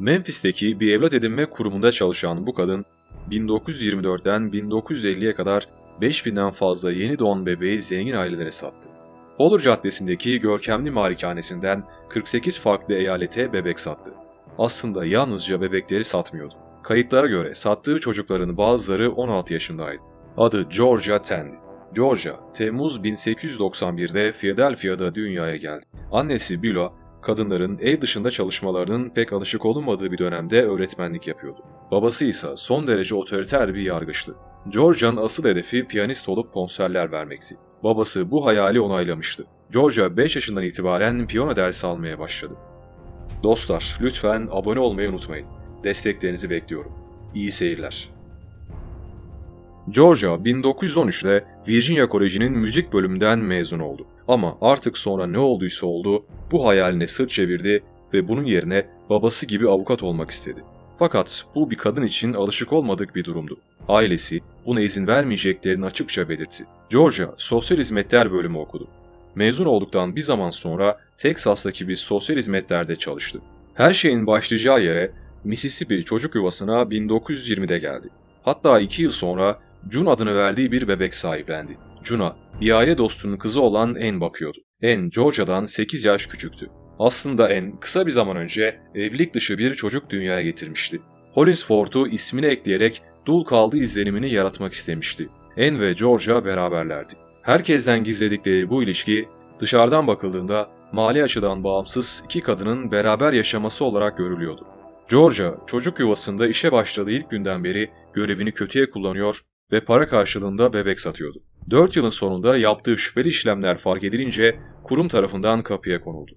Memphis'teki bir evlat edinme kurumunda çalışan bu kadın 1924'ten 1950'ye kadar 5000'den fazla yeni doğan bebeği zengin ailelere sattı. Polar Caddesi'ndeki görkemli malikanesinden 48 farklı eyalete bebek sattı. Aslında yalnızca bebekleri satmıyordu. Kayıtlara göre sattığı çocukların bazıları 16 yaşındaydı. Adı Georgia Ten'di. Georgia, Temmuz 1891'de Philadelphia'da dünyaya geldi. Annesi Billa, kadınların ev dışında çalışmalarının pek alışık olunmadığı bir dönemde öğretmenlik yapıyordu. Babası ise son derece otoriter bir yargıçtı. Georgia'nın asıl hedefi piyanist olup konserler vermekti. Babası bu hayali onaylamıştı. Georgia 5 yaşından itibaren piyano dersi almaya başladı. Dostlar, lütfen abone olmayı unutmayın. Desteklerinizi bekliyorum. İyi seyirler. Georgia 1913'te Virginia Koleji'nin müzik bölümünden mezun oldu. Ama artık sonra ne olduysa oldu, bu hayaline sırt çevirdi ve bunun yerine babası gibi avukat olmak istedi. Fakat bu bir kadın için alışık olmadık bir durumdu. Ailesi buna izin vermeyeceklerini açıkça belirtti. Georgia sosyal hizmetler bölümü okudu. Mezun olduktan bir zaman sonra Teksas'taki bir sosyal hizmetlerde çalıştı. Her şeyin başlayacağı yere Mississippi çocuk yuvasına 1920'de geldi. Hatta iki yıl sonra June adını verdiği bir bebek sahiplendi. June'a bir aile dostunun kızı olan En bakıyordu. En Georgia'dan 8 yaş küçüktü. Aslında En kısa bir zaman önce evlilik dışı bir çocuk dünyaya getirmişti. Hollinsford'u ismini ekleyerek dul kaldığı izlenimini yaratmak istemişti. En ve Georgia beraberlerdi. Herkesten gizledikleri bu ilişki dışarıdan bakıldığında mali açıdan bağımsız iki kadının beraber yaşaması olarak görülüyordu. Georgia çocuk yuvasında işe başladığı ilk günden beri görevini kötüye kullanıyor ve para karşılığında bebek satıyordu. 4 yılın sonunda yaptığı şüpheli işlemler fark edilince kurum tarafından kapıya konuldu.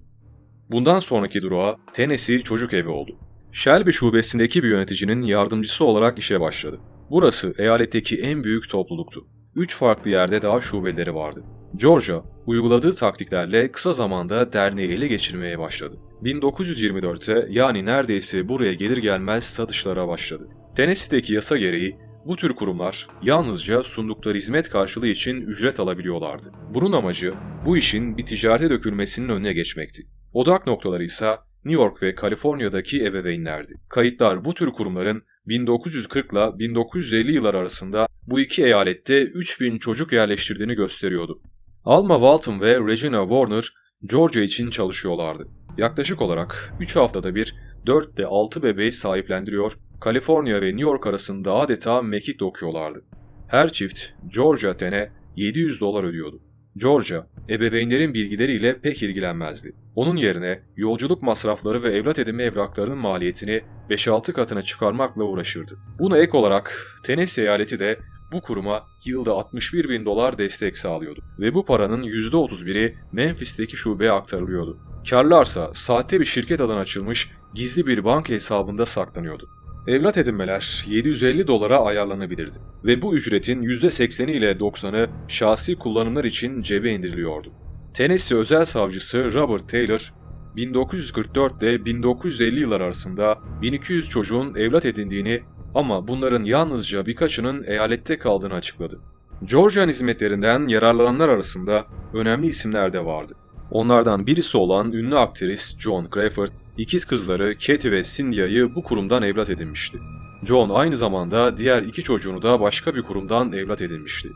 Bundan sonraki durağı Tennessee Çocuk Evi oldu. Shelby şubesindeki bir yöneticinin yardımcısı olarak işe başladı. Burası eyaletteki en büyük topluluktu. Üç farklı yerde daha şubeleri vardı. Georgia, uyguladığı taktiklerle kısa zamanda derneği ele geçirmeye başladı. 1924'te yani neredeyse buraya gelir gelmez satışlara başladı. Tennessee'deki yasa gereği bu tür kurumlar yalnızca sundukları hizmet karşılığı için ücret alabiliyorlardı. Bunun amacı bu işin bir ticarete dökülmesinin önüne geçmekti. Odak noktaları ise New York ve Kaliforniya'daki ebeveynlerdi. Kayıtlar bu tür kurumların 1940 ile 1950 yıllar arasında bu iki eyalette 3000 çocuk yerleştirdiğini gösteriyordu. Alma Walton ve Regina Warner Georgia için çalışıyorlardı. Yaklaşık olarak 3 haftada bir 4 ile 6 bebeği sahiplendiriyor, Kaliforniya ve New York arasında adeta mekik dokuyorlardı. Her çift Georgia Ten'e 700 dolar ödüyordu. Georgia, ebeveynlerin bilgileriyle pek ilgilenmezdi. Onun yerine yolculuk masrafları ve evlat edinme evraklarının maliyetini 5-6 katına çıkarmakla uğraşırdı. Buna ek olarak Tennessee eyaleti de bu kuruma yılda 61 bin dolar destek sağlıyordu ve bu paranın %31'i Memphis'teki şubeye aktarılıyordu. Karlarsa sahte bir şirket adına açılmış gizli bir banka hesabında saklanıyordu. Evlat edinmeler 750 dolara ayarlanabilirdi ve bu ücretin %80'i ile 90'ı şahsi kullanımlar için cebe indiriliyordu. Tennessee özel savcısı Robert Taylor, 1944 ile 1950 yıllar arasında 1200 çocuğun evlat edindiğini ama bunların yalnızca birkaçının eyalette kaldığını açıkladı. Georgian hizmetlerinden yararlananlar arasında önemli isimler de vardı. Onlardan birisi olan ünlü aktris John Crawford, ikiz kızları Katie ve Cynthia'yı bu kurumdan evlat edinmişti. John aynı zamanda diğer iki çocuğunu da başka bir kurumdan evlat edinmişti.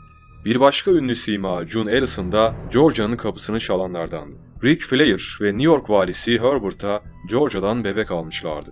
Bir başka ünlü sima June Ellison da Georgia'nın kapısını çalanlardandı. Rick Flair ve New York valisi Herbert'a Georgia'dan bebek almışlardı.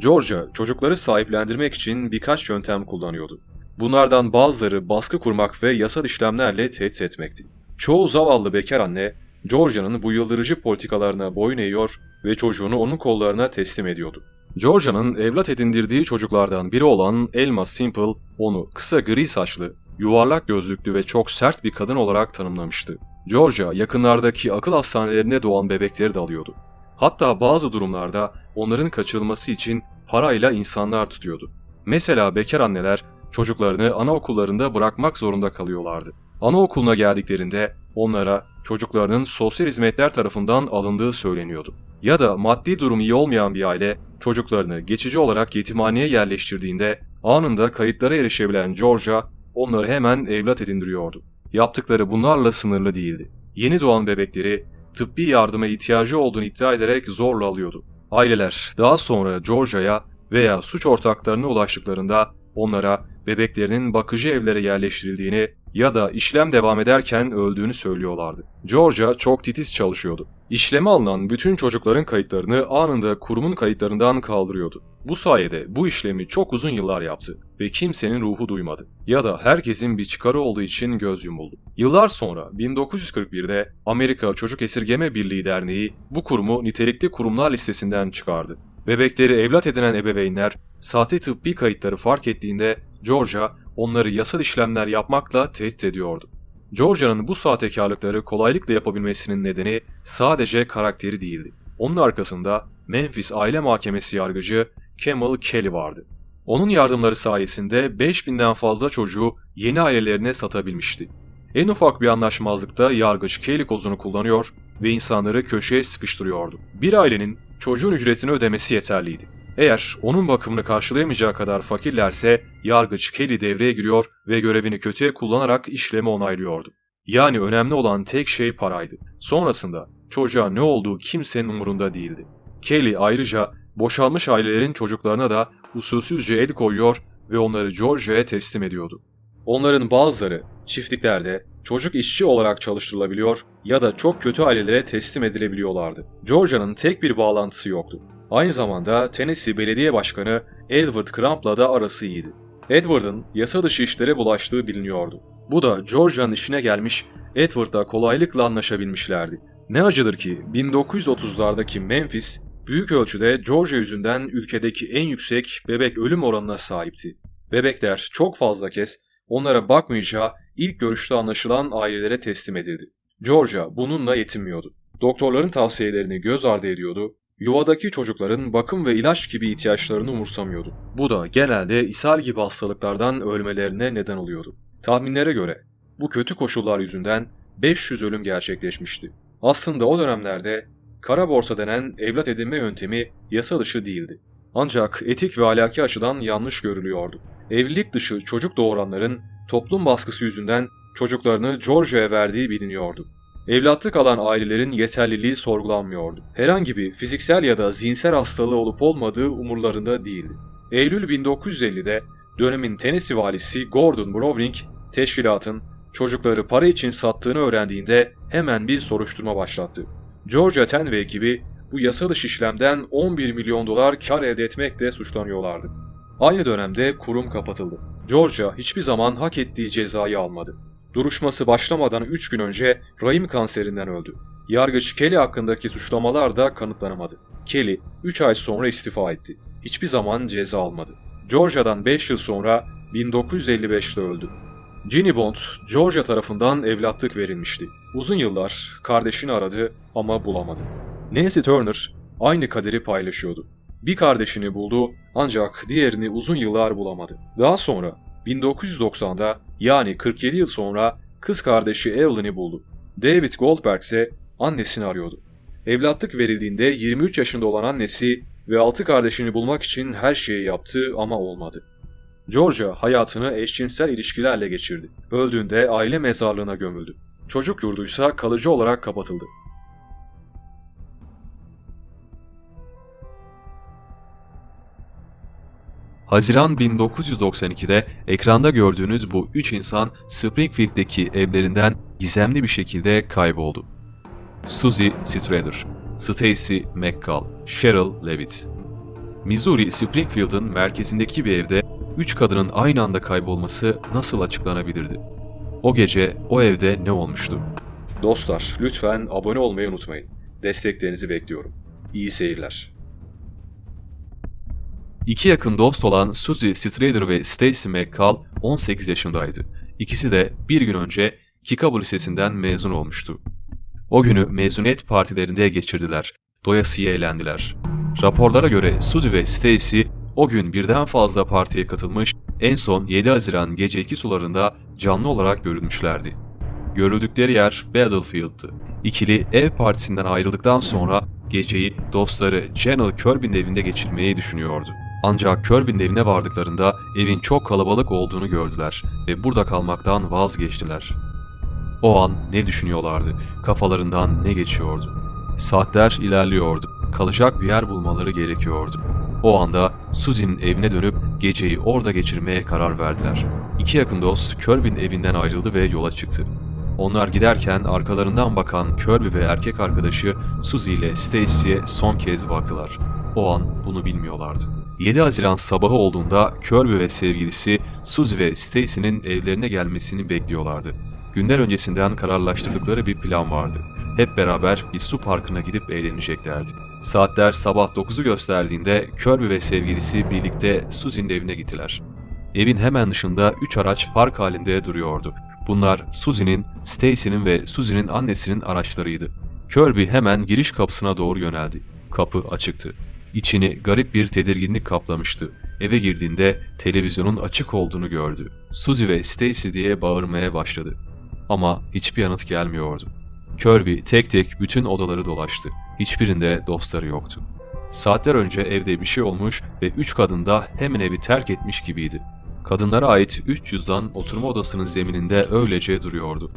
Georgia çocukları sahiplendirmek için birkaç yöntem kullanıyordu. Bunlardan bazıları baskı kurmak ve yasal işlemlerle tehdit etmekti. Çoğu zavallı bekar anne Georgia'nın bu yıldırıcı politikalarına boyun eğiyor ve çocuğunu onun kollarına teslim ediyordu. Georgia'nın evlat edindirdiği çocuklardan biri olan Elma Simple onu kısa gri saçlı, yuvarlak gözlüklü ve çok sert bir kadın olarak tanımlamıştı. Georgia yakınlardaki akıl hastanelerinde doğan bebekleri de alıyordu. Hatta bazı durumlarda onların kaçırılması için parayla insanlar tutuyordu. Mesela bekar anneler çocuklarını anaokullarında bırakmak zorunda kalıyorlardı. Anaokuluna geldiklerinde onlara çocuklarının sosyal hizmetler tarafından alındığı söyleniyordu. Ya da maddi durumu iyi olmayan bir aile çocuklarını geçici olarak yetimhaneye yerleştirdiğinde anında kayıtlara erişebilen Georgia onları hemen evlat edindiriyordu. Yaptıkları bunlarla sınırlı değildi. Yeni doğan bebekleri tıbbi yardıma ihtiyacı olduğunu iddia ederek zorla alıyordu. Aileler daha sonra Georgia'ya veya suç ortaklarına ulaştıklarında onlara bebeklerinin bakıcı evlere yerleştirildiğini ya da işlem devam ederken öldüğünü söylüyorlardı. Georgia çok titiz çalışıyordu. İşleme alınan bütün çocukların kayıtlarını anında kurumun kayıtlarından kaldırıyordu. Bu sayede bu işlemi çok uzun yıllar yaptı ve kimsenin ruhu duymadı. Ya da herkesin bir çıkarı olduğu için göz yumuldu. Yıllar sonra 1941'de Amerika Çocuk Esirgeme Birliği Derneği bu kurumu nitelikli kurumlar listesinden çıkardı. Bebekleri evlat edinen ebeveynler sahte tıbbi kayıtları fark ettiğinde Georgia onları yasal işlemler yapmakla tehdit ediyordu. Georgia'nın bu sahtekarlıkları kolaylıkla yapabilmesinin nedeni sadece karakteri değildi. Onun arkasında Memphis Aile Mahkemesi yargıcı Kemal Kelly vardı. Onun yardımları sayesinde 5000'den fazla çocuğu yeni ailelerine satabilmişti. En ufak bir anlaşmazlıkta yargıç Kelly kozunu kullanıyor ve insanları köşeye sıkıştırıyordu. Bir ailenin çocuğun ücretini ödemesi yeterliydi. Eğer onun bakımını karşılayamayacağı kadar fakirlerse yargıç Kelly devreye giriyor ve görevini kötüye kullanarak işlemi onaylıyordu. Yani önemli olan tek şey paraydı. Sonrasında çocuğa ne olduğu kimsenin umurunda değildi. Kelly ayrıca boşalmış ailelerin çocuklarına da usulsüzce el koyuyor ve onları Georgia'ya teslim ediyordu. Onların bazıları çiftliklerde çocuk işçi olarak çalıştırılabiliyor ya da çok kötü ailelere teslim edilebiliyorlardı. Georgia'nın tek bir bağlantısı yoktu. Aynı zamanda Tennessee Belediye Başkanı Edward Crump'la da arası iyiydi. Edward'ın yasa dışı işlere bulaştığı biliniyordu. Bu da Georgia'nın işine gelmiş, Edward'la kolaylıkla anlaşabilmişlerdi. Ne acıdır ki 1930'lardaki Memphis büyük ölçüde Georgia yüzünden ülkedeki en yüksek bebek ölüm oranına sahipti. Bebekler çok fazla kez onlara bakmayacağı ilk görüşte anlaşılan ailelere teslim edildi. Georgia bununla yetinmiyordu. Doktorların tavsiyelerini göz ardı ediyordu, yuvadaki çocukların bakım ve ilaç gibi ihtiyaçlarını umursamıyordu. Bu da genelde ishal gibi hastalıklardan ölmelerine neden oluyordu. Tahminlere göre bu kötü koşullar yüzünden 500 ölüm gerçekleşmişti. Aslında o dönemlerde kara borsa denen evlat edinme yöntemi yasa dışı değildi. Ancak etik ve ahlaki açıdan yanlış görülüyordu. Evlilik dışı çocuk doğuranların toplum baskısı yüzünden çocuklarını Georgia'ya verdiği biliniyordu. Evlatlık alan ailelerin yeterliliği sorgulanmıyordu. Herhangi bir fiziksel ya da zihinsel hastalığı olup olmadığı umurlarında değildi. Eylül 1950'de dönemin Tennessee valisi Gordon Browning, teşkilatın çocukları para için sattığını öğrendiğinde hemen bir soruşturma başlattı. Georgia Ten ve ekibi bu yasa dışı işlemden 11 milyon dolar kar elde etmekle suçlanıyorlardı. Aynı dönemde kurum kapatıldı. Georgia hiçbir zaman hak ettiği cezayı almadı. Duruşması başlamadan 3 gün önce rahim kanserinden öldü. Yargıç Kelly hakkındaki suçlamalar da kanıtlanamadı. Kelly 3 ay sonra istifa etti. Hiçbir zaman ceza almadı. Georgia'dan 5 yıl sonra 1955'te öldü. Ginny Bond, Georgia tarafından evlatlık verilmişti. Uzun yıllar kardeşini aradı ama bulamadı. Nancy Turner aynı kaderi paylaşıyordu. Bir kardeşini buldu ancak diğerini uzun yıllar bulamadı. Daha sonra 1990'da yani 47 yıl sonra kız kardeşi Evelyn'i buldu. David Goldberg ise annesini arıyordu. Evlatlık verildiğinde 23 yaşında olan annesi ve 6 kardeşini bulmak için her şeyi yaptı ama olmadı. Georgia hayatını eşcinsel ilişkilerle geçirdi. Öldüğünde aile mezarlığına gömüldü. Çocuk yurduysa kalıcı olarak kapatıldı. Haziran 1992'de ekranda gördüğünüz bu üç insan Springfield'deki evlerinden gizemli bir şekilde kayboldu. Suzy Strader, Stacy McCall, Cheryl Levitt. Missouri Springfield'ın merkezindeki bir evde üç kadının aynı anda kaybolması nasıl açıklanabilirdi? O gece o evde ne olmuştu? Dostlar lütfen abone olmayı unutmayın. Desteklerinizi bekliyorum. İyi seyirler. İki yakın dost olan Suzy Strader ve Stacy McCall 18 yaşındaydı. İkisi de bir gün önce Chicago Lisesi'nden mezun olmuştu. O günü mezuniyet partilerinde geçirdiler. Doyasıya eğlendiler. Raporlara göre Suzy ve Stacy o gün birden fazla partiye katılmış, en son 7 Haziran gece 2 sularında canlı olarak görülmüşlerdi. Görüldükleri yer Battlefield'tı. İkili ev partisinden ayrıldıktan sonra geceyi dostları General Kirby'nin evinde geçirmeyi düşünüyordu. Ancak Kirby'nin evine vardıklarında evin çok kalabalık olduğunu gördüler ve burada kalmaktan vazgeçtiler. O an ne düşünüyorlardı, kafalarından ne geçiyordu? Saatler ilerliyordu. kalacak bir yer bulmaları gerekiyordu. O anda Susie'nin evine dönüp geceyi orada geçirmeye karar verdiler. İki yakın dost Kirby'nin evinden ayrıldı ve yola çıktı. Onlar giderken arkalarından bakan Kirby ve erkek arkadaşı Suzy ile Stacy'ye son kez baktılar. O an bunu bilmiyorlardı. 7 Haziran sabahı olduğunda Kirby ve sevgilisi Suzy ve Stacy'nin evlerine gelmesini bekliyorlardı. Günler öncesinden kararlaştırdıkları bir plan vardı. Hep beraber bir su parkına gidip eğleneceklerdi. Saatler sabah 9'u gösterdiğinde Kirby ve sevgilisi birlikte Suzy'nin evine gittiler. Evin hemen dışında 3 araç park halinde duruyordu. Bunlar Susie'nin, Stacy'nin ve Susie'nin annesinin araçlarıydı. Kirby hemen giriş kapısına doğru yöneldi. Kapı açıktı. İçini garip bir tedirginlik kaplamıştı. Eve girdiğinde televizyonun açık olduğunu gördü. Suzy ve Stacy diye bağırmaya başladı. Ama hiçbir yanıt gelmiyordu. Kirby tek tek bütün odaları dolaştı. Hiçbirinde dostları yoktu. Saatler önce evde bir şey olmuş ve üç kadın da hemen evi terk etmiş gibiydi. Kadınlara ait 300'dan oturma odasının zemininde öylece duruyordu.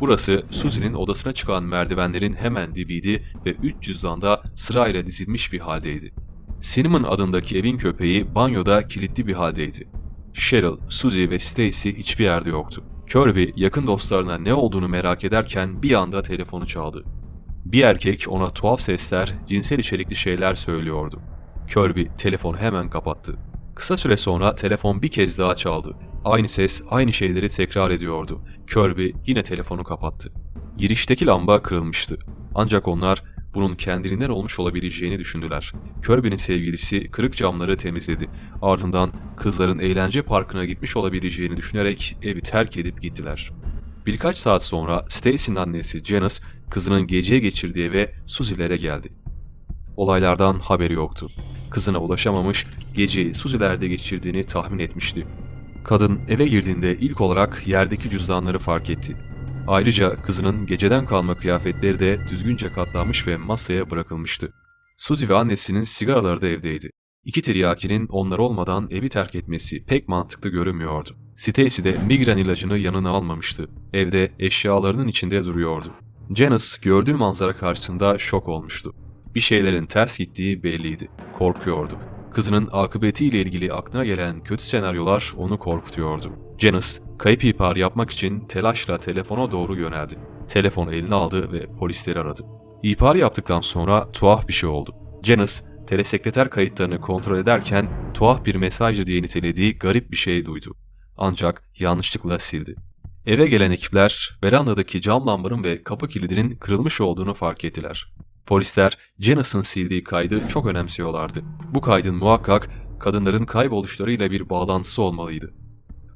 Burası Susie'nin odasına çıkan merdivenlerin hemen dibiydi ve 300'dan da sırayla dizilmiş bir haldeydi. Cinnamon adındaki evin köpeği banyoda kilitli bir haldeydi. Cheryl, Susie ve Stacy hiçbir yerde yoktu. Kirby yakın dostlarına ne olduğunu merak ederken bir anda telefonu çaldı. Bir erkek ona tuhaf sesler, cinsel içerikli şeyler söylüyordu. Kirby telefonu hemen kapattı. Kısa süre sonra telefon bir kez daha çaldı. Aynı ses aynı şeyleri tekrar ediyordu. Kirby yine telefonu kapattı. Girişteki lamba kırılmıştı. Ancak onlar bunun kendiliğinden olmuş olabileceğini düşündüler. Kirby'nin sevgilisi kırık camları temizledi. Ardından kızların eğlence parkına gitmiş olabileceğini düşünerek evi terk edip gittiler. Birkaç saat sonra Stacy'nin annesi Janice kızının geceye geçirdiği eve Susie'lere geldi. Olaylardan haberi yoktu. Kızına ulaşamamış, geceyi Susie'lerde geçirdiğini tahmin etmişti. Kadın eve girdiğinde ilk olarak yerdeki cüzdanları fark etti. Ayrıca kızının geceden kalma kıyafetleri de düzgünce katlanmış ve masaya bırakılmıştı. Suzy ve annesinin sigaraları da evdeydi. İki tiryakinin onlar olmadan evi terk etmesi pek mantıklı görünmüyordu. Stacy de migren ilacını yanına almamıştı. Evde eşyalarının içinde duruyordu. Janice gördüğü manzara karşısında şok olmuştu. Bir şeylerin ters gittiği belliydi. Korkuyordu. Kızının akıbetiyle ilgili aklına gelen kötü senaryolar onu korkutuyordu. Janice, kayıp ihbar yapmak için telaşla telefona doğru yöneldi. Telefonu eline aldı ve polisleri aradı. İhbar yaptıktan sonra tuhaf bir şey oldu. Janice, telesekreter kayıtlarını kontrol ederken tuhaf bir mesajı diye nitelediği garip bir şey duydu. Ancak yanlışlıkla sildi. Eve gelen ekipler verandadaki cam lambanın ve kapı kilidinin kırılmış olduğunu fark ettiler. Polisler Janice'ın sildiği kaydı çok önemsiyorlardı. Bu kaydın muhakkak kadınların kayboluşlarıyla bir bağlantısı olmalıydı.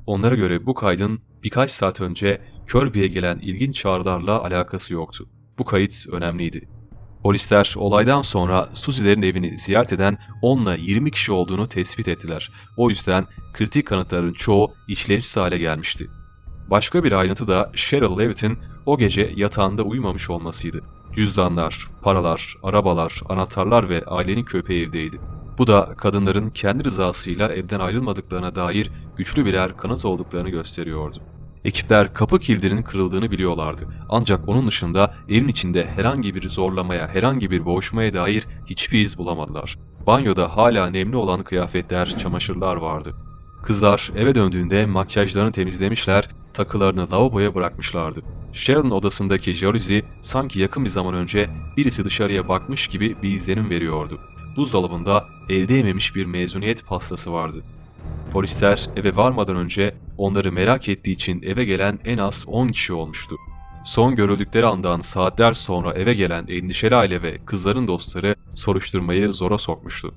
Onlara göre bu kaydın birkaç saat önce Kirby'ye gelen ilginç çağrılarla alakası yoktu. Bu kayıt önemliydi. Polisler olaydan sonra Susie'lerin evini ziyaret eden 10 ile 20 kişi olduğunu tespit ettiler. O yüzden kritik kanıtların çoğu işlevsiz hale gelmişti. Başka bir ayrıntı da Cheryl Levitt'in o gece yatağında uyumamış olmasıydı. Cüzdanlar, paralar, arabalar, anahtarlar ve ailenin köpeği evdeydi. Bu da kadınların kendi rızasıyla evden ayrılmadıklarına dair güçlü birer kanıt olduklarını gösteriyordu. Ekipler kapı kilidinin kırıldığını biliyorlardı. Ancak onun dışında evin içinde herhangi bir zorlamaya, herhangi bir boğuşmaya dair hiçbir iz bulamadılar. Banyoda hala nemli olan kıyafetler, çamaşırlar vardı. Kızlar eve döndüğünde makyajlarını temizlemişler, takılarını lavaboya bırakmışlardı. Cheryl'ın odasındaki jaluzi sanki yakın bir zaman önce birisi dışarıya bakmış gibi bir izlenim veriyordu. Buzdolabında elde yememiş bir mezuniyet pastası vardı. Polisler eve varmadan önce onları merak ettiği için eve gelen en az 10 kişi olmuştu. Son görüldükleri andan saatler sonra eve gelen endişeli aile ve kızların dostları soruşturmayı zora sokmuştu.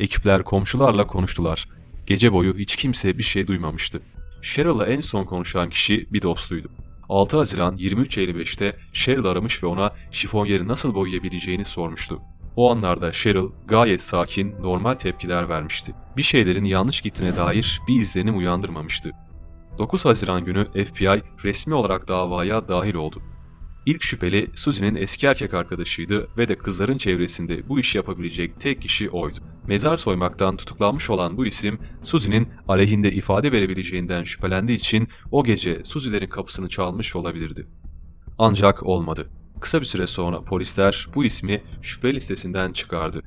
Ekipler komşularla konuştular. Gece boyu hiç kimse bir şey duymamıştı. Cheryl'la en son konuşan kişi bir dostuydu. 6 Haziran 23.55'te Cheryl aramış ve ona şifonyeri nasıl boyayabileceğini sormuştu. O anlarda Cheryl gayet sakin, normal tepkiler vermişti. Bir şeylerin yanlış gittiğine dair bir izlenim uyandırmamıştı. 9 Haziran günü FBI resmi olarak davaya dahil oldu. İlk şüpheli Susie'nin eski erkek arkadaşıydı ve de kızların çevresinde bu işi yapabilecek tek kişi oydu. Mezar soymaktan tutuklanmış olan bu isim Susie'nin aleyhinde ifade verebileceğinden şüphelendiği için o gece Susie'lerin kapısını çalmış olabilirdi. Ancak olmadı. Kısa bir süre sonra polisler bu ismi şüphe listesinden çıkardı.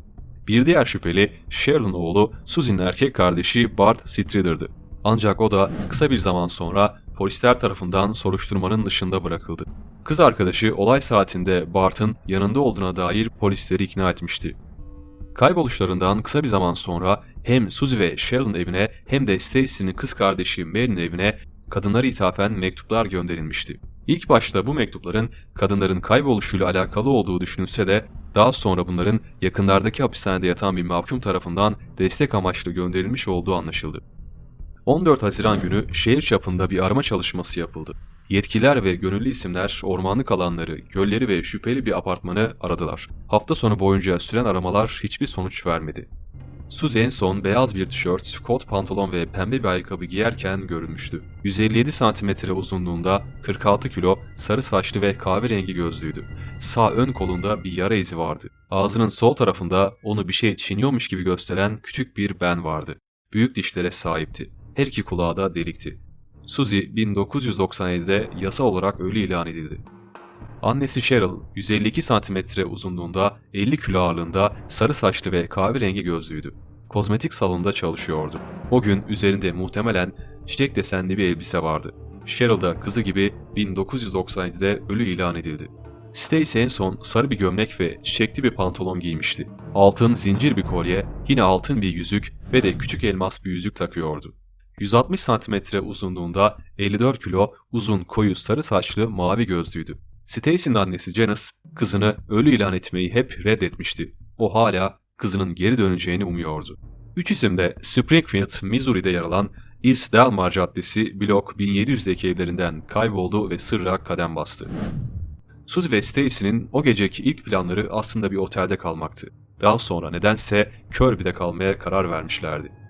Bir diğer şüpheli Sharon'ın oğlu Suzy'nin erkek kardeşi Bart Strider'dı. Ancak o da kısa bir zaman sonra polisler tarafından soruşturmanın dışında bırakıldı. Kız arkadaşı olay saatinde Bart'ın yanında olduğuna dair polisleri ikna etmişti. Kayboluşlarından kısa bir zaman sonra hem Suzy ve Sharon evine hem de Stacy'nin kız kardeşi Mary'nin evine kadınlara ithafen mektuplar gönderilmişti. İlk başta bu mektupların kadınların kayboluşuyla alakalı olduğu düşünülse de daha sonra bunların yakınlardaki hapishanede yatan bir mahkum tarafından destek amaçlı gönderilmiş olduğu anlaşıldı. 14 Haziran günü şehir çapında bir arama çalışması yapıldı. Yetkililer ve gönüllü isimler ormanlık alanları, gölleri ve şüpheli bir apartmanı aradılar. Hafta sonu boyunca süren aramalar hiçbir sonuç vermedi. Suzy en son beyaz bir tişört, kot pantolon ve pembe bir ayakkabı giyerken görülmüştü. 157 santimetre uzunluğunda, 46 kilo, sarı saçlı ve kahverengi gözlüydü. Sağ ön kolunda bir yara izi vardı. Ağzının sol tarafında onu bir şey çiğniyormuş gibi gösteren küçük bir ben vardı. Büyük dişlere sahipti. Her iki kulağı da delikti. Suzy 1997'de yasa olarak ölü ilan edildi. Annesi Cheryl 152 santimetre uzunluğunda, 50 kilo ağırlığında, sarı saçlı ve kahverengi gözlüydü. Kozmetik salonunda çalışıyordu. O gün üzerinde muhtemelen çiçek desenli bir elbise vardı. Cheryl da kızı gibi 1997'de ölü ilan edildi. Stacy en son sarı bir gömlek ve çiçekli bir pantolon giymişti. Altın zincir bir kolye, yine altın bir yüzük ve de küçük elmas bir yüzük takıyordu. 160 santimetre uzunluğunda 54 kilo uzun koyu sarı saçlı mavi gözlüydü. Stacy'nin annesi Janice kızını ölü ilan etmeyi hep reddetmişti. O hala kızının geri döneceğini umuyordu. Üç isim de Springfield, Missouri'de yer alan East Delmar Caddesi blok 1700'deki evlerinden kayboldu ve sırra kadem bastı. Suzy ve Stacy'nin o geceki ilk planları aslında bir otelde kalmaktı. Daha sonra nedense Kirby'de kalmaya karar vermişlerdi.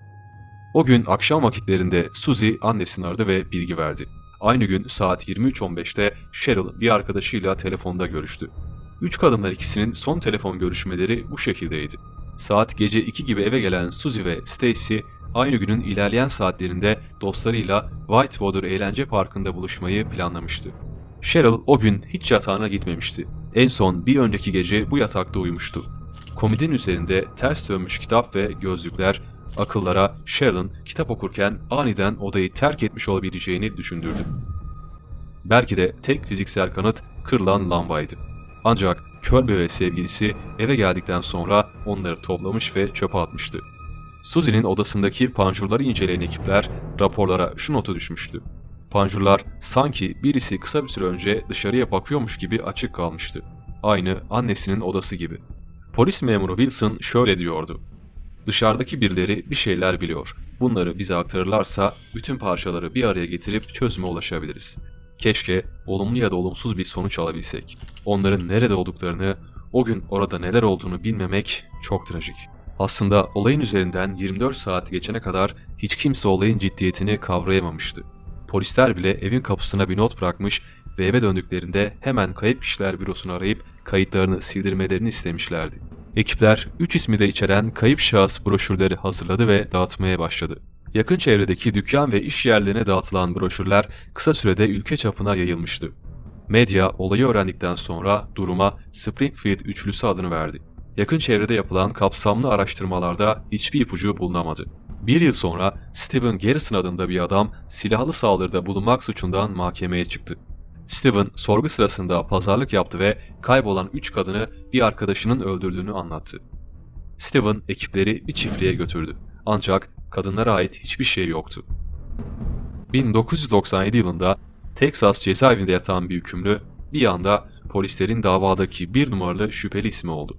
O gün akşam vakitlerinde Suzy annesini aradı ve bilgi verdi. Aynı gün saat 23.15'te Cheryl bir arkadaşıyla telefonda görüştü. Üç kadınlar ikisinin son telefon görüşmeleri bu şekildeydi. Saat gece 2 gibi eve gelen Suzy ve Stacy aynı günün ilerleyen saatlerinde dostlarıyla Whitewater Eğlence Parkı'nda buluşmayı planlamıştı. Cheryl o gün hiç yatağına gitmemişti. En son bir önceki gece bu yatakta uyumuştu. Komodin üzerinde ters dönmüş kitap ve gözlükler akıllara Cheryl kitap okurken aniden odayı terk etmiş olabileceğini düşündürdü. Belki de tek fiziksel kanıt kırılan lambaydı. Ancak Kirby ve sevgilisi eve geldikten sonra onları toplamış ve çöpe atmıştı. Suzy'nin odasındaki panjurları inceleyen ekipler raporlara şu notu düşmüştü. Panjurlar sanki birisi kısa bir süre önce dışarıya bakıyormuş gibi açık kalmıştı. Aynı annesinin odası gibi. Polis memuru Wilson şöyle diyordu. Dışarıdaki birileri bir şeyler biliyor. Bunları bize aktarırlarsa bütün parçaları bir araya getirip çözüme ulaşabiliriz. Keşke olumlu ya da olumsuz bir sonuç alabilsek. Onların nerede olduklarını, o gün orada neler olduğunu bilmemek çok trajik. Aslında olayın üzerinden 24 saat geçene kadar hiç kimse olayın ciddiyetini kavrayamamıştı. Polisler bile evin kapısına bir not bırakmış ve eve döndüklerinde hemen kayıp kişiler bürosunu arayıp kayıtlarını sildirmelerini istemişlerdi. Ekipler 3 ismi de içeren kayıp şahıs broşürleri hazırladı ve dağıtmaya başladı. Yakın çevredeki dükkan ve iş yerlerine dağıtılan broşürler kısa sürede ülke çapına yayılmıştı. Medya olayı öğrendikten sonra duruma Springfield üçlüsü adını verdi. Yakın çevrede yapılan kapsamlı araştırmalarda hiçbir ipucu bulunamadı. Bir yıl sonra Steven Garrison adında bir adam silahlı saldırıda bulunmak suçundan mahkemeye çıktı. Steven sorgu sırasında pazarlık yaptı ve kaybolan 3 kadını bir arkadaşının öldürdüğünü anlattı. Steven ekipleri bir çiftliğe götürdü. Ancak kadınlara ait hiçbir şey yoktu. 1997 yılında Texas cezaevinde yatan bir hükümlü bir anda polislerin davadaki bir numaralı şüpheli ismi oldu.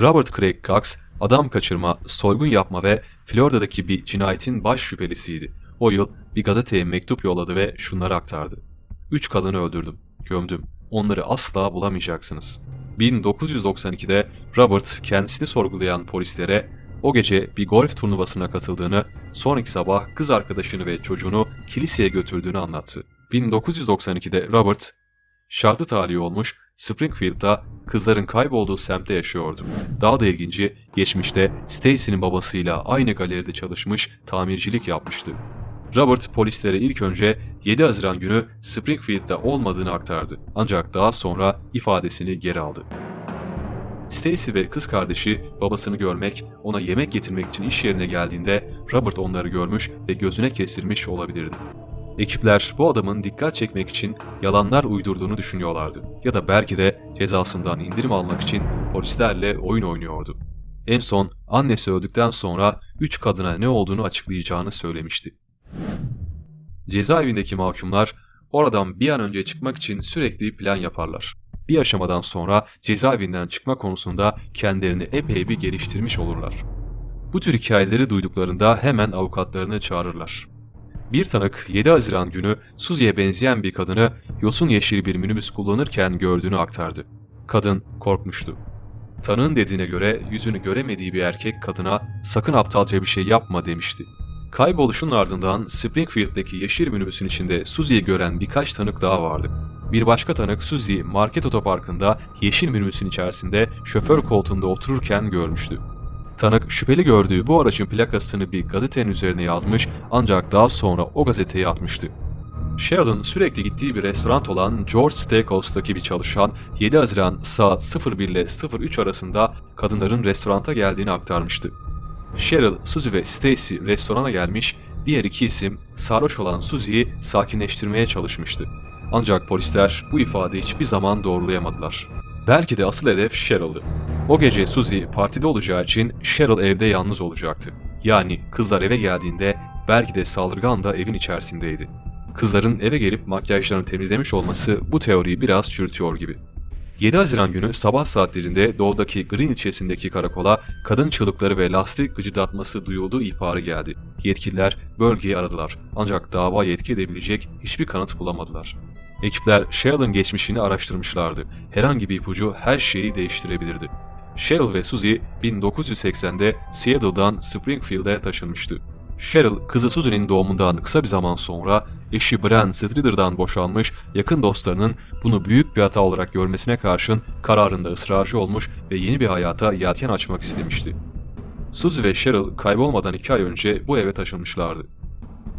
Robert Craig Cox, adam kaçırma, soygun yapma ve Florida'daki bir cinayetin baş şüphelisiydi. O yıl bir gazeteye mektup yolladı ve şunları aktardı. Üç kadını öldürdüm, gömdüm. Onları asla bulamayacaksınız. 1992'de Robert kendisini sorgulayan polislere o gece bir golf turnuvasına katıldığını, sonraki sabah kız arkadaşını ve çocuğunu kiliseye götürdüğünü anlattı. 1992'de Robert, şartlı talihi olmuş Springfield'da kızların kaybolduğu semtte yaşıyordu. Daha da ilginci, geçmişte Stacy'nin babasıyla aynı galeride çalışmış, tamircilik yapmıştı. Robert polislere ilk önce 7 Haziran günü Springfield'da olmadığını aktardı. Ancak daha sonra ifadesini geri aldı. Stacy ve kız kardeşi babasını görmek, ona yemek getirmek için iş yerine geldiğinde Robert onları görmüş ve gözüne kestirmiş olabilirdi. Ekipler bu adamın dikkat çekmek için yalanlar uydurduğunu düşünüyorlardı ya da belki de cezasından indirim almak için polislerle oyun oynuyordu. En son annesi öldükten sonra üç kadına ne olduğunu açıklayacağını söylemişti. Cezaevindeki mahkumlar oradan bir an önce çıkmak için sürekli plan yaparlar. Bir aşamadan sonra cezaevinden çıkma konusunda kendilerini epey bir geliştirmiş olurlar. Bu tür hikayeleri duyduklarında hemen avukatlarını çağırırlar. Bir tanık 7 Haziran günü Suzy'ye benzeyen bir kadını yosun yeşili bir minibüs kullanırken gördüğünü aktardı. Kadın korkmuştu. Tanığın dediğine göre yüzünü göremediği bir erkek kadına sakın aptalca bir şey yapma demişti. Kayboluşun ardından Springfield'deki yeşil minibüsün içinde Suzy'yi gören birkaç tanık daha vardı. Bir başka tanık Suzy market otoparkında yeşil minibüsün içerisinde şoför koltuğunda otururken görmüştü. Tanık şüpheli gördüğü bu aracın plakasını bir gazetenin üzerine yazmış ancak daha sonra o gazeteyi atmıştı. Sheridan sürekli gittiği bir restoran olan George Steakhouse'daki bir çalışan 7 Haziran saat 01 ile 03 arasında kadınların restoranta geldiğini aktarmıştı. Cheryl, Suzy ve Stacy restorana gelmiş, diğer iki isim sarhoş olan Suzy'yi sakinleştirmeye çalışmıştı. Ancak polisler bu ifadeyi hiçbir zaman doğrulayamadılar. Belki de asıl hedef Cheryl'dı. O gece Suzy partide olacağı için Cheryl evde yalnız olacaktı. Yani kızlar eve geldiğinde belki de saldırgan da evin içerisindeydi. Kızların eve gelip makyajlarını temizlemiş olması bu teoriyi biraz çürütüyor gibi. 7 Haziran günü sabah saatlerinde doğudaki Green ilçesindeki karakola kadın çığlıkları ve lastik gıcıdatması duyulduğu ihbarı geldi. Yetkililer bölgeyi aradılar ancak dava yetki edebilecek hiçbir kanıt bulamadılar. Ekipler Cheryl'ın geçmişini araştırmışlardı. Herhangi bir ipucu her şeyi değiştirebilirdi. Cheryl ve Suzy 1980'de Seattle'dan Springfield'e taşınmıştı. Cheryl, kızı Suzy'nin doğumundan kısa bir zaman sonra eşi Bran Strider'dan boşanmış, yakın dostlarının bunu büyük bir hata olarak görmesine karşın kararında ısrarcı olmuş ve yeni bir hayata yelken açmak istemişti. Suzy ve Cheryl kaybolmadan iki ay önce bu eve taşınmışlardı.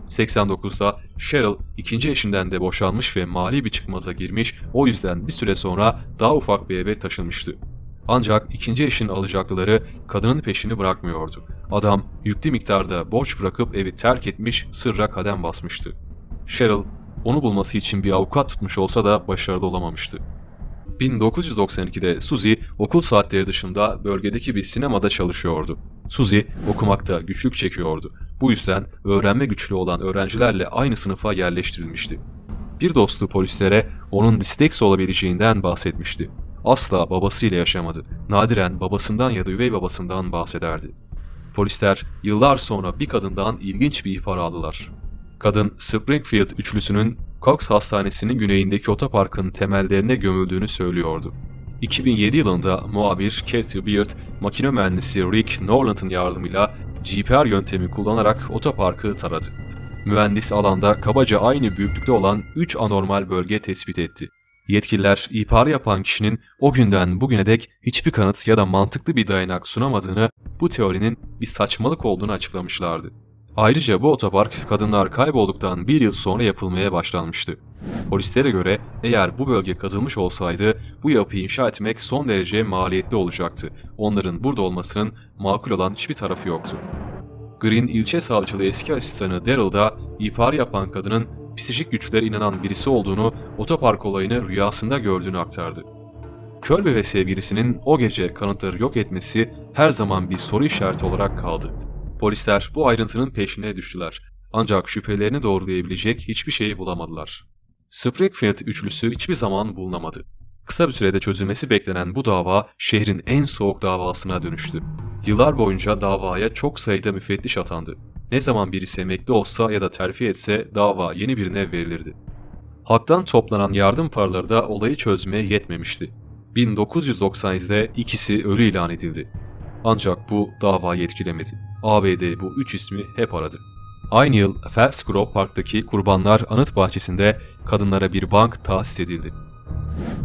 89'da Cheryl ikinci eşinden de boşanmış ve mali bir çıkmaza girmiş, o yüzden bir süre sonra daha ufak bir eve taşınmıştı. Ancak ikinci eşin alacaklıları kadının peşini bırakmıyordu. Adam yüklü miktarda borç bırakıp evi terk etmiş, sırra kadem basmıştı. Cheryl onu bulması için bir avukat tutmuş olsa da başarılı olamamıştı. 1992'de Suzy okul saatleri dışında bölgedeki bir sinemada çalışıyordu. Suzy okumakta güçlük çekiyordu. Bu yüzden öğrenme güçlü olan öğrencilerle aynı sınıfa yerleştirilmişti. Bir dostu polislere onun disleksi olabileceğinden bahsetmişti. Asla babasıyla yaşamadı. Nadiren babasından ya da üvey babasından bahsederdi. Polisler yıllar sonra bir kadından ilginç bir ihbar aldılar. Kadın Springfield üçlüsünün Cox Hastanesi'nin güneyindeki otoparkın temellerine gömüldüğünü söylüyordu. 2007 yılında muhabir Kathy Beard, makine mühendisi Rick Norland'ın yardımıyla GPR yöntemi kullanarak otoparkı taradı. Mühendis alanda kabaca aynı büyüklükte olan 3 anormal bölge tespit etti. Yetkililer ihbarı yapan kişinin o günden bugüne dek hiçbir kanıt ya da mantıklı bir dayanak sunamadığını, bu teorinin bir saçmalık olduğunu açıklamışlardı. Ayrıca bu otopark kadınlar kaybolduktan bir yıl sonra yapılmaya başlanmıştı. Polislere göre eğer bu bölge kazılmış olsaydı bu yapıyı inşa etmek son derece maliyetli olacaktı. Onların burada olmasının makul olan hiçbir tarafı yoktu. Green ilçe savcılığı eski asistanı Daryl da ihbar yapan kadının psikik güçlere inanan birisi olduğunu, otopark olayını rüyasında gördüğünü aktardı. Kölbe ve sevgilisinin o gece kanıtları yok etmesi her zaman bir soru işareti olarak kaldı. Polisler bu ayrıntının peşine düştüler. Ancak şüphelerini doğrulayabilecek hiçbir şeyi bulamadılar. Springfield üçlüsü hiçbir zaman bulunamadı. Kısa bir sürede çözülmesi beklenen bu dava şehrin en soğuk davasına dönüştü. Yıllar boyunca davaya çok sayıda müfettiş atandı. Ne zaman birisi emekli olsa ya da terfi etse dava yeni birine verilirdi. Halktan toplanan yardım paraları da olayı çözmeye yetmemişti. 1997'de ikisi ölü ilan edildi. Ancak bu davayı etkilemedi. ABD bu üç ismi hep aradı. Aynı yıl Phelps Grove Park'taki kurbanlar anıt bahçesinde kadınlara bir bank tahsis edildi.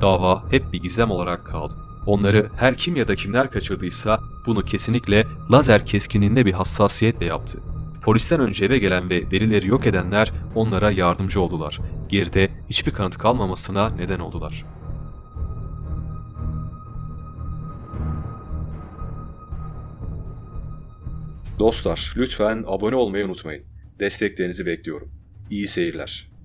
Dava hep bir gizem olarak kaldı. Onları her kim ya da kimler kaçırdıysa bunu kesinlikle lazer keskinliğinde bir hassasiyetle yaptı. Polisten önce eve gelen ve delilleri yok edenler onlara yardımcı oldular. Geride hiçbir kanıt kalmamasına neden oldular. Dostlar lütfen abone olmayı unutmayın. Desteklerinizi bekliyorum. İyi seyirler.